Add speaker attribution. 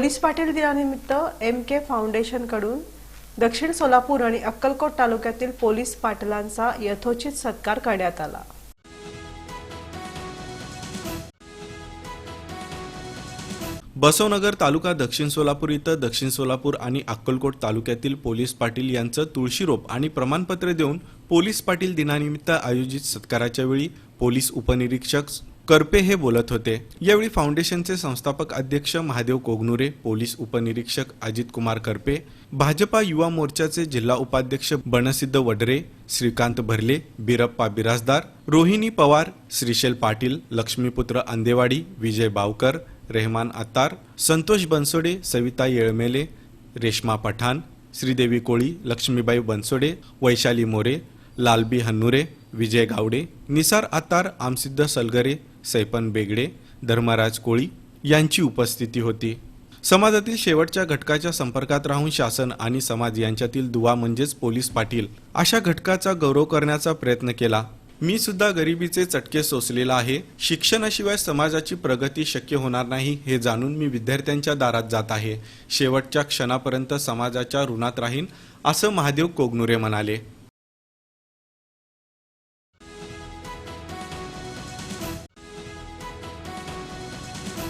Speaker 1: Police Patil दिनानिमित्त M के फाउंडेशनकडून दक्षिण सोलापूर आणि अक्कलकोट तालुक्यातील पोलीस पाटलांचा यथोचित सत्कार करण्यात आला.
Speaker 2: बसवनगर तालुका दक्षिण सोलापूर इथं दक्षिण सोलापूर आणि अक्कलकोट तालुक्यातील पोलीस पाटील यांचं तुळशीरोप आणि प्रमाणपत्र देऊन पोलीस पाटील दिनानिमित्त आयोजित सत्काराच्या वेळी पोलीस उपनिरीक्षक करपे हे बोलत होते. यावेळी फाउंडेशनचे संस्थापक अध्यक्ष महादेव कोगनुरे पोलीस उपनिरीक्षक अजित कुमार करपे भाजपा युवा मोर्चाचे जिल्हा उपाध्यक्ष बनसिद्ध वडरे श्रीकांत भरले बिरप्पा बिराजदार रोहिणी पवार श्रीशैल पाटील लक्ष्मीपुत्र अंदेवाडी विजय बावकर रेहमान अत्तार संतोष बनसोडे सविता येळमेले रेश्मा पठाण श्रीदेवी कोळी लक्ष्मीबाई बनसोडे वैशाली मोरे लालबी हन्नुरे विजय गावडे निसार अत्तार आमसिद्ध सलगरे सैपन बेगडे धर्मराज कोळी यांची उपस्थिती होती. समाजातील शेवटच्या घटकाच्या संपर्कात राहून शासन आणि समाज यांच्यातील दुवा म्हणजेच पोलीस पाटील अशा घटकाचा गौरव करण्याचा प्रयत्न केला. मी सुद्धा गरिबीचे चटके सोसलेला आहे. शिक्षणाशिवाय समाजाची प्रगती शक्य होणार नाही हे जाणून मी विद्यार्थ्यांच्या दारात जात आहे. शेवटच्या क्षणापर्यंत समाजाच्या ऋणात राहीन असं महादेव कोगनुरे म्हणाले.